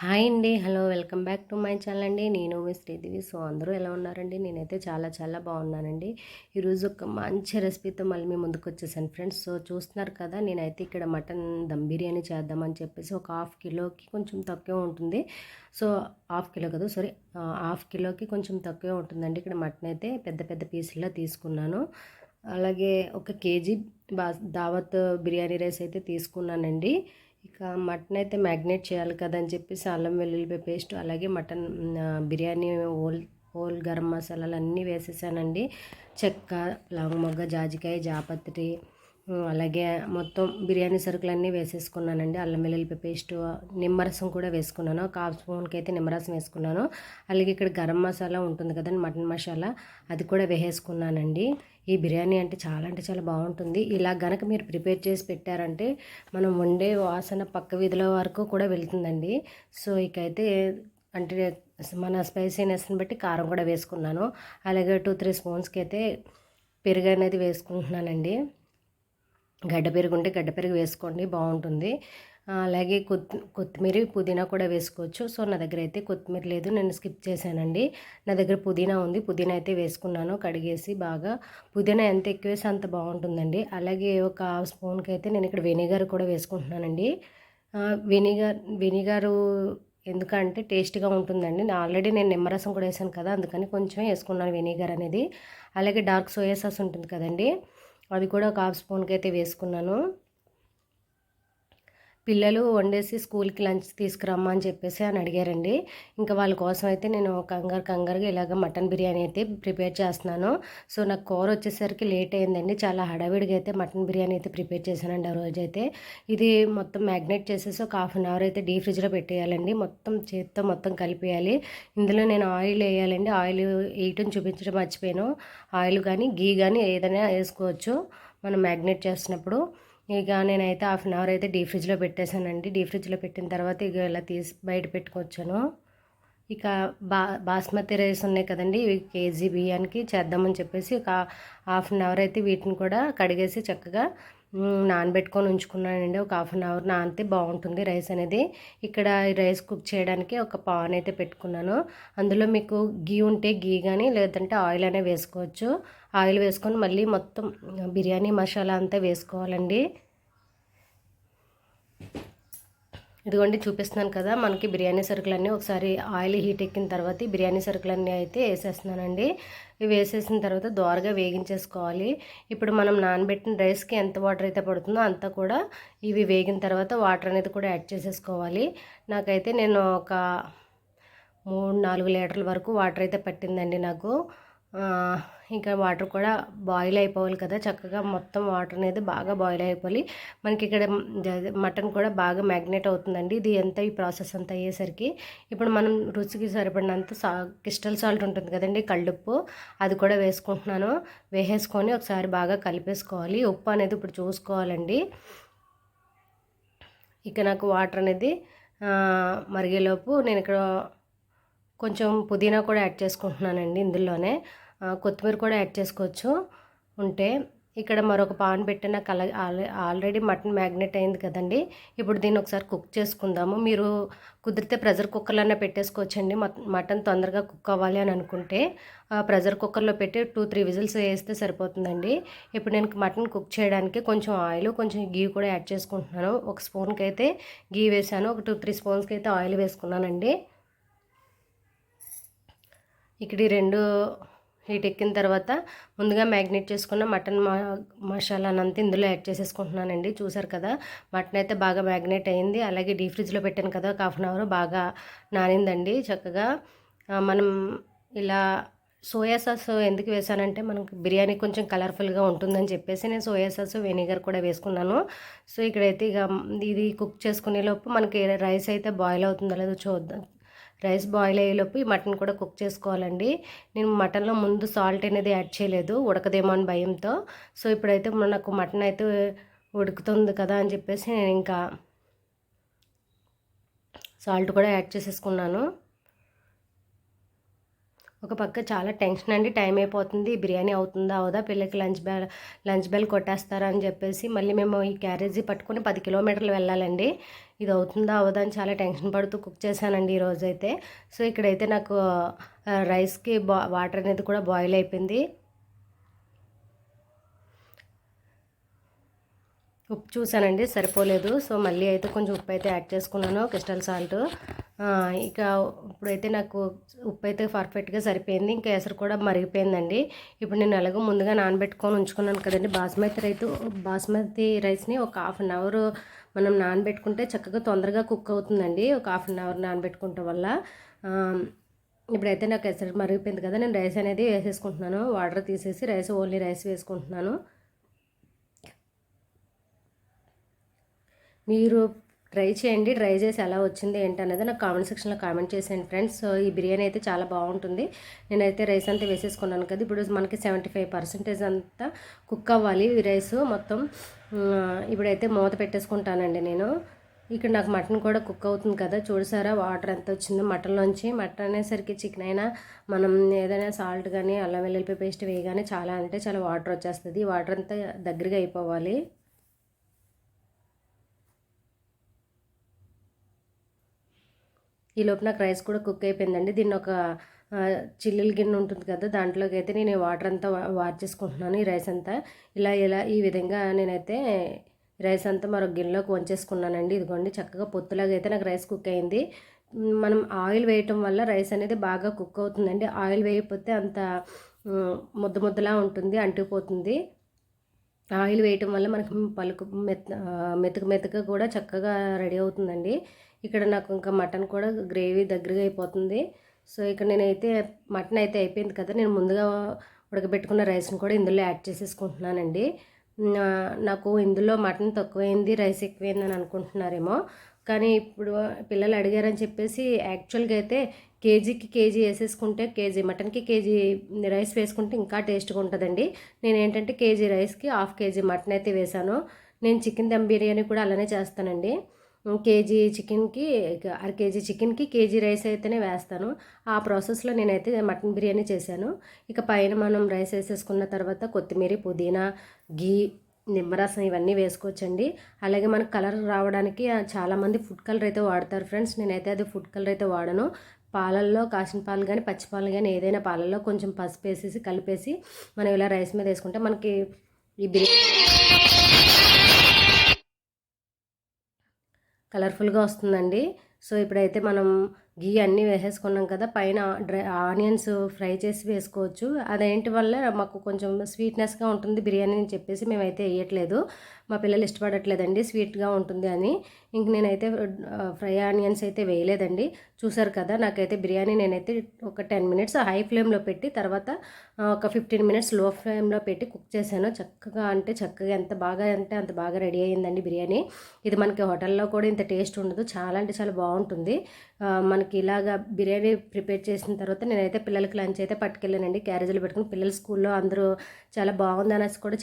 Hi అండి. Hello welcome back to my channel అండి. నేను మీ శ్రీదేవి. సో అందరూ ఎలా ఉన్నారండి? నేనైతే చాలా చాలా బాగున్నానండి. ఈరోజు ఒక మంచి రెసిపీతో మళ్ళీ మీ ముందుకు వచ్చేసాను ఫ్రెండ్స్. సో చూస్తున్నారు కదా నేనైతే ఇక్కడ మటన్ దమ్ బిర్యానీ చేద్దామని చెప్పేసి ఒక హాఫ్ కిలోకి కొంచెం తక్కువ ఉంటుంది. సో హాఫ్ కిలో కదా సారీ హాఫ్ కిలోకి కొంచెం తక్కువ ఉంటుందండి. ఇక్కడ మటన్ అయితే పెద్ద పెద్ద పీసుల్లో తీసుకున్నాను. అలాగే ఒక కేజీ బా దావత్ బిర్యానీ రైస్ అయితే తీసుకున్నానండి. ఇక మటన్ అయితే మ్యాగ్నేట్ చేయాలి కదా అని చెప్పేసి అల్లం వెల్లుల్లిపాయ పేస్ట్ అలాగే మటన్ బిర్యానీ ఓల్ హోల్ గరం మసాలాలు అన్నీ వేసేసానండి. చెక్క మొగ్గ జాజికాయ జాపత్రి అలాగే మొత్తం బిర్యానీ సరుకులన్నీ వేసేసుకున్నానండి. అల్లం వెల్లుల్లి పేస్ట్ నిమ్మరసం కూడా వేసుకున్నాను. ఒక హాఫ్ స్పూన్కి అయితే నిమ్మరసం వేసుకున్నాను. అలాగే ఇక్కడ గరం మసాలా ఉంటుంది కదండి మటన్ మసాలా అది కూడా వేసేసుకున్నానండి. ఈ బిర్యానీ అంటే చాలా అంటే చాలా బాగుంటుంది. ఇలా గనక మీరు ప్రిపేర్ చేసి పెట్టారంటే మనం వండే వాసన పక్క వీధిలో వరకు కూడా వెళ్తుందండి. సో ఇకైతే అంటే మన స్పైసీనెస్ని బట్టి కారం కూడా వేసుకున్నాను. అలాగే టూ త్రీ స్పూన్స్కి అయితే పెరుగు అనేది వేసుకుంటున్నానండి. గడ్డ పెరుగు ఉంటే గడ్డ పెరుగు వేసుకోండి బాగుంటుంది. అలాగే కొత్తి కొత్తిమీర పుదీనా కూడా వేసుకోవచ్చు. సో నా దగ్గర అయితే కొత్తిమీర లేదు నేను స్కిప్ చేశానండి. నా దగ్గర పుదీనా ఉంది పుదీనా అయితే వేసుకున్నాను కడిగేసి బాగా. పుదీనా ఎంత ఎక్కువ వేసి అంత బాగుంటుందండి. అలాగే ఒక హాఫ్ స్పూన్కి అయితే నేను ఇక్కడ వెనిగర్ కూడా వేసుకుంటున్నానండి. వెనిగర్ వెనిగరు ఎందుకంటే టేస్ట్గా ఉంటుందండి. ఆల్రెడీ నేను నిమ్మరసం కూడా వేసాను కదా అందుకని కొంచెం వేసుకున్నాను వెనిగర్ అనేది. అలాగే డార్క్ సోయా సాస్ ఉంటుంది కదండి. అది కూడా ఒక హాఫ్ స్పూన్కి అయితే వేసుకున్నాను. పిల్లలు వండేసి స్కూల్కి లంచ్ తీసుకురమ్మా అని చెప్పేసి అని అడిగారండి. ఇంకా వాళ్ళ కోసం అయితే నేను కంగారు కంగారుగా ఇలాగ మటన్ బిర్యానీ అయితే ప్రిపేర్ చేస్తున్నాను. సో నాకు కూర వచ్చేసరికి లేట్ అయిందండి. చాలా హడావిడిగా అయితే మటన్ బిర్యానీ అయితే ప్రిపేర్ చేశానండి ఆ రోజు అయితే ఇది మొత్తం మ్యాగ్నేట్ చేసేసి ఒక హాఫ్ అన్ అవర్ అయితే డీ ఫ్రిడ్జ్లో పెట్టేయాలండి. మొత్తం చేత్తో మొత్తం కలిపేయాలి. ఇందులో నేను ఆయిల్ వేయాలండి. ఆయిల్ వేయటం చూపించడం మర్చిపోయాను. ఆయిల్ కానీ గీ కానీ ఏదైనా వేసుకోవచ్చు. మనం మ్యాగ్నేట్ చేసినప్పుడు ఇక నేనైతే హాఫ్ అన్ అవర్ అయితే డీ ఫ్రిడ్జ్లో పెట్టేశానండి. డీ ఫ్రిడ్జ్లో పెట్టిన తర్వాత ఇక ఇలా తీసి బయట పెట్టుకొచ్చాను ఇక బా బాస్మతి రైస్ ఉన్నాయి కదండి ఇవి కేజీ బియ్యానికి చేద్దామని చెప్పేసి ఒక హాఫ్ అన్ అవర్ అయితే వీటిని కూడా కడిగేసి చక్కగా నానబెట్టుకొని ఉంచుకున్నానండి. ఒక హాఫ్ అన్ అవర్ నానితే బాగుంటుంది రైస్ అనేది. ఇక్కడ రైస్ కుక్ చేయడానికి ఒక పాన్ అయితే పెట్టుకున్నాను. అందులో మీకు గీ ఉంటే గీ కానీ లేదంటే ఆయిల్ అనే వేసుకోవచ్చు. ఆయిల్ వేసుకొని మళ్ళీ మొత్తం బిర్యానీ మసాలా అంతా వేసుకోవాలండి. ఇదిగోండి చూపిస్తున్నాను కదా మనకి బిర్యానీ సరుకులన్నీ ఒకసారి ఆయిల్ హీట్ ఎక్కిన తర్వాత బిర్యానీ సరుకులన్నీ అయితే వేసేస్తున్నానండి. ఇవి వేసేసిన తర్వాత దోరగా వేగించేసుకోవాలి. ఇప్పుడు మనం నానబెట్టిన రైస్కి ఎంత వాటర్ అయితే పడుతుందో అంతా కూడా ఇవి వేగిన తర్వాత వాటర్ అనేది కూడా యాడ్ చేసేసుకోవాలి. నాకైతే నేను ఒక మూడు నాలుగు లీటర్ల వరకు వాటర్ అయితే పట్టిందండి నాకు. ఇంకా వాటర్ కూడా బాయిల్ అయిపోవాలి కదా చక్కగా మొత్తం వాటర్ అనేది బాగా బాయిల్ అయిపోవాలి. మనకి ఇక్కడ మటన్ కూడా బాగా మ్యాగ్నేట్ అవుతుందండి. ఇది ఎంత ఈ ప్రాసెస్ అంతా అయ్యేసరికి. ఇప్పుడు మనం రుచికి సరిపడినంత సా క్రిస్టల్ సాల్ట్ ఉంటుంది కదండి కళ్ళుప్పు. అది కూడా వేసుకుంటున్నాను. వేసేసుకొని ఒకసారి బాగా కలిపేసుకోవాలి. ఉప్పు అనేది ఇప్పుడు చూసుకోవాలండి. ఇక నాకు వాటర్ అనేది మరిగేలోపు నేను ఇక్కడ కొంచెం పుదీనా కూడా యాడ్ చేసుకుంటున్నానండి ఇందులోనే. కొత్తిమీర కూడా యాడ్ చేసుకోవచ్చు. ఉంటే ఇక్కడ మరొక పాన్ పెట్టి నాకు అలా ఆల్రెడీ మటన్ మ్యాగ్నెట్ అయింది కదండి. ఇప్పుడు దీన్ని ఒకసారి కుక్ చేసుకుందాము. మీరు కుదిరితే ప్రెషర్ కుక్కర్లోనే పెట్టేసుకోవచ్చండి. మటన్ తొందరగా కుక్ అవ్వాలి అని అనుకుంటే ప్రెషర్ కుక్కర్లో పెట్టి టూ త్రీ విజిల్స్ వేస్తే సరిపోతుందండి. ఇప్పుడు నేను మటన్ కుక్ చేయడానికి కొంచెం ఆయిల్ కొంచెం గీ కూడా యాడ్ చేసుకుంటున్నాను. ఒక స్పూన్కి అయితే గీ వేసాను ఒక టూ త్రీ స్పూన్స్కి అయితే ఆయిల్ వేసుకున్నానండి. ఇక్కడ ఈ రెండు హీట్ ఎక్కిన తర్వాత ముందుగా మ్యాగ్నేట్ చేసుకున్న మటన్ మసాలానంతా ఇందులో యాడ్ చేసేసుకుంటున్నానండి. చూసారు కదా మటన్ అయితే బాగా మ్యాగ్నేట్ అయింది. అలాగే డీ ఫ్రిడ్జ్లో పెట్టాను కదా ఒక హాఫ్ అన్ అవర్ బాగా నానిందండి చక్కగా. మనం ఇలా సోయా సాస్ ఎందుకు వేసానంటే మనకు బిర్యానీ కొంచెం కలర్ఫుల్గా ఉంటుందని చెప్పేసి నేను సోయా సాస్ వెనిగర్ కూడా వేసుకున్నాను. సో ఇక్కడైతే ఇక ఇది కుక్ చేసుకునే లోపు మనకి రైస్ అయితే బాయిల్ అవుతుందో లేదో చూద్దాం రైస్ బాయిల్ అయ్యేలోపు ఈ మటన్ కూడా కుక్ చేసుకోవాలండి. నేను మటన్లో ముందు సాల్ట్ అనేది యాడ్ చేయలేదు ఉడకదేమో అని భయంతో. సో ఇప్పుడైతే నాకు మటన్ అయితే ఉడుకుతుంది కదా అని చెప్పేసి నేను ఇంకా సాల్ట్ కూడా యాడ్ చేసేసుకున్నాను. ఒక పక్క చాలా టెన్షన్ అండి టైం అయిపోతుంది బిర్యానీ అవుతుందా అవుదా పిల్లలకి లంచ్ బెల్ లంచ్ బెల్ కొట్టేస్తారా అని చెప్పేసి మళ్ళీ మేము ఈ క్యారేజీ పట్టుకుని పది కిలోమీటర్లు వెళ్ళాలండి. ఇది అవుతుందా అవదా అని చాలా టెన్షన్ పడుతూ కుక్ చేశానండి ఈ రోజైతే. సో ఇక్కడైతే నాకు రైస్కి బా వాటర్ అనేది కూడా బాయిల్ అయిపోయింది. ఉప్పు చూసానండి సరిపోలేదు. సో మళ్ళీ అయితే కొంచెం ఉప్పు అయితే యాడ్ చేసుకున్నాను క్రిస్టల్ సాల్ట్. ఇక ఇప్పుడైతే నాకు ఉప్పు అయితే పర్ఫెక్ట్గా సరిపోయింది. ఇంకా ఎసరు కూడా మరిగిపోయిందండి. ఇప్పుడు నేను ఎలాగో ముందుగా నానబెట్టుకొని ఉంచుకున్నాను కదండి. బాస్మతి రైతు బాస్మతి రైస్ని ఒక హాఫ్ అన్ అవర్ మనం నానబెట్టుకుంటే చక్కగా తొందరగా కుక్ అవుతుందండి. ఒక హాఫ్ అన్ అవర్ నానబెట్టుకుంటాం వల్ల. ఇప్పుడైతే నాకు ఎసరు మరిగిపోయింది కదా నేను రైస్ అనేది వేసేసుకుంటున్నాను. వాటర్ తీసేసి రైస్ ఓన్లీ రైస్ వేసుకుంటున్నాను. మీరు ట్రై చేయండి ట్రై చేసి ఎలా వచ్చింది ఏంటనేది నాకు కామెంట్ సెక్షన్లో కామెంట్ చేసేయండి ఫ్రెండ్స్. సో ఈ బిర్యానీ అయితే చాలా బాగుంటుంది. నేనైతే రైస్ అంతా వేసేసుకున్నాను కదా ఇప్పుడు మనకి సెవెంటీ ఫైవ్ పర్సెంటేజ్ అంతా కుక్ అవ్వాలి. ఈ రైస్ మొత్తం ఇప్పుడైతే మూత పెట్టేసుకుంటానండి నేను. ఇక్కడ నాకు మటన్ కూడా కుక్ అవుతుంది కదా చూడసారా వాటర్ ఎంత వచ్చిందో. మటన్లోంచి మటన్ అనేసరికి చికెన్ అయినా మనం ఏదైనా సాల్ట్ కానీ అల్లం వెల్లుల్లి పేస్ట్ వేయగానే చాలా అంటే చాలా వాటర్ వచ్చేస్తుంది. వాటర్ అంతా దగ్గరగా అయిపోవాలి. ఈ లోపు నాకు రైస్ కూడా కుక్ అయిపోయిందండి. దీన్ని ఒక చిల్లిల గిన్నె ఉంటుంది కదా దాంట్లోకి అయితే నేను వాటర్ అంతా వార్ చేసుకుంటున్నాను ఈ రైస్ అంతా. ఇలా ఇలా ఈ విధంగా నేనైతే రైస్ అంతా మరొక గిన్నెలోకి వంచేసుకున్నానండి. ఇదిగోండి చక్కగా పొత్తులాగా అయితే నాకు రైస్ కుక్ అయింది. మనం ఆయిల్ వేయటం వల్ల రైస్ అనేది బాగా కుక్ అవుతుందండి. ఆయిల్ వేయకపోతే అంత ముద్ద ముద్దలా ఉంటుంది అంటుకుపోతుంది. ఆయిల్ వేయటం వల్ల మనకు పలుకు మెత్త మెతుక మెతుక కూడా చక్కగా రెడీ అవుతుందండి. ఇక్కడ నాకు ఇంకా మటన్ కూడా గ్రేవీ దగ్గరగా అయిపోతుంది. సో ఇక్కడ నేనైతే మటన్ అయితే అయిపోయింది కదా నేను ముందుగా ఉడకబెట్టుకున్న రైస్ని కూడా ఇందులో యాడ్ చేసేసుకుంటున్నానండి. నాకు ఇందులో మటన్ తక్కువైంది రైస్ ఎక్కువైంది అని అనుకుంటున్నారేమో. కానీ ఇప్పుడు పిల్లలు అడిగారని చెప్పేసి యాక్చువల్గా అయితే కేజీకి కేజీ వేసేసుకుంటే కేజీ మటన్కి కేజీ రైస్ వేసుకుంటే ఇంకా టేస్ట్గా ఉంటుందండి. నేను ఏంటంటే కేజీ రైస్కి హాఫ్ కేజీ మటన్ అయితే వేసాను. నేను చికెన్ దమ్ బిర్యానీ కూడా అలానే చేస్తానండి. కేజీ చికెన్కి అర కేజీ చికెన్కి కేజీ రైస్ అయితేనే వేస్తాను. ఆ ప్రాసెస్లో నేనైతే మటన్ బిర్యానీ చేశాను. ఇక పైన మనం రైస్ వేసేసుకున్న తర్వాత కొత్తిమీర పుదీనా గీ నిమ్మరసం ఇవన్నీ వేసుకోవచ్చండి. అలాగే మనకు కలర్ రావడానికి చాలామంది ఫుడ్ కలర్ అయితే వాడతారు ఫ్రెండ్స్. నేనైతే అది ఫుడ్ కలర్ అయితే వాడను. పాలల్లో కాసిన పాలు కానీ పచ్చి పాలు కానీ ఏదైనా పాలల్లో కొంచెం పసుపు వేసేసి కలిపేసి మనం ఇలా రైస్ మీద వేసుకుంటే మనకి ఈ బిర్యానీ కలర్ఫుల్గా వస్తుందండి. సో ఇప్పుడైతే మనం గీ అన్నీ వేసేసుకున్నాం కదా పైన డ్రై ఆనియన్స్ ఫ్రై చేసి వేసుకోవచ్చు. అదేంటి వల్ల మాకు కొంచెం స్వీట్నెస్గా ఉంటుంది బిర్యానీ అని చెప్పేసి మేమైతే వేయట్లేదు. మా పిల్లలు ఇష్టపడట్లేదండి స్వీట్గా ఉంటుంది అని. ఇంక నేనైతే ఫ్రై ఆనియన్స్ అయితే వేయలేదండి. చూసారు కదా నాకైతే బిర్యానీ నేనైతే ఒక టెన్ మినిట్స్ హై ఫ్లేమ్లో పెట్టి తర్వాత ఒక ఫిఫ్టీన్ మినిట్స్లో ఫ్లేమ్లో పెట్టి కుక్ చేశాను. చక్కగా అంటే చక్కగా ఎంత బాగా అంటే అంత బాగా రెడీ అయ్యిందండి బిర్యానీ. ఇది మనకి హోటల్లో కూడా ఇంత టేస్ట్ ఉండదు. చాలా అంటే చాలా బాగుంటుంది. మనకి ఇలాగా బిర్యానీ ప్రిపేర్ చేసిన తర్వాత నేనైతే పిల్లలకి లంచ్ అయితే పట్టుకెళ్ళానండి. క్యారేజీలో పెట్టుకుని పిల్లలు స్కూల్లో అందరూ చాలా బాగుంది అనేసి కూడా